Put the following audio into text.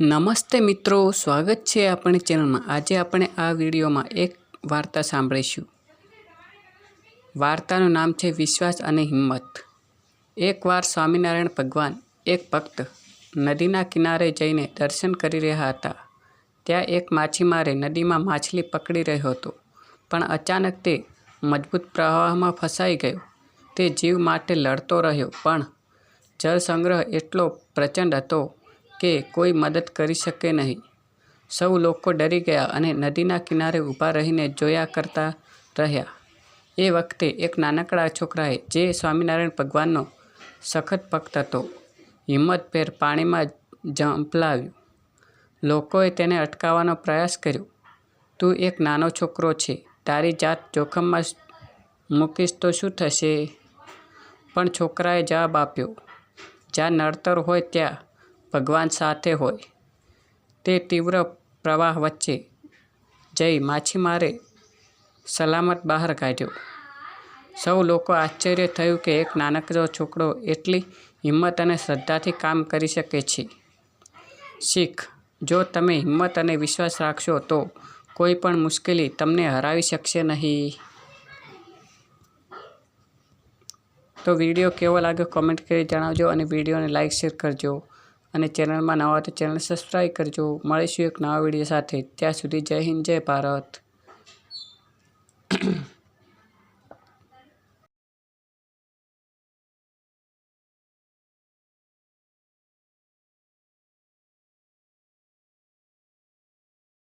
નમસ્તે મિત્રો, સ્વાગત છે આપણી ચેનલમાં. આજે આપણે આ વિડીયોમાં એક વાર્તા સાંભળીશું. વાર્તાનું નામ છે વિશ્વાસ અને હિંમત. એકવાર સ્વામિનારાયણ ભગવાન એક ભક્ત નદીના કિનારે જઈને દર્શન કરી રહ્યા હતા. ત્યાં એક માછીમારે નદીમાં માછલી પકડી રહ્યો હતો, પણ અચાનક તે મજબૂત પ્રવાહમાં ફસાઈ ગયો. તે જીવ માટે લડતો રહ્યો, પણ જળ સંગ્રહ એટલો પ્રચંડ હતો કે કોઈ મદદ કરી શકે નહીં. સૌ લોકો ડરી ગયા અને નદીના કિનારે ઊભા રહીને જોયા કરતા રહ્યા. એ વખતે એક નાનકડા છોકરાએ જે સ્વામિનારાયણ ભગવાનનો સખત ભક્ત હતો હિંમતભેર પાણીમાં ઝંપલાવ્યું. લોકોએ તેને અટકાવવાનો પ્રયાસ કર્યો. તું એક નાનો છોકરો છે, તારી જાત જોખમમાં મૂકીશ તો શું થશે પણ છોકરાએ જવાબ આપ્યો, જ્યાં નડતર હોય ત્યાં ભગવાન સાથે હોય. તે તીવ્ર પ્રવાહ વચ્ચે જઈ માછીમારે સલામત બહાર કાઢ્યો. સૌ લોકો આશ્ચર્ય થયું કે એક નાનકડો છોકરો એટલી હિંમત અને શ્રદ્ધાથી કામ કરી શકે છે. શીખ, જો તમે હિંમત અને વિશ્વાસ રાખશો તો કોઈ પણ મુશ્કેલી તમને હરાવી શકશે નહીં. તો વીડિયો કેવો લાગ્યો? કોમેન્ટ કરી જણાવજો અને વિડીયોને લાઇક શેર કરજો. અને ચેનલમાં નવા હોય તો ચેનલ સબસ્ક્રાઈબ કરજો. મળીશું એક નવા વીડિયો સાથે. ત્યાં સુધી જય હિન્દ, જય ભારત.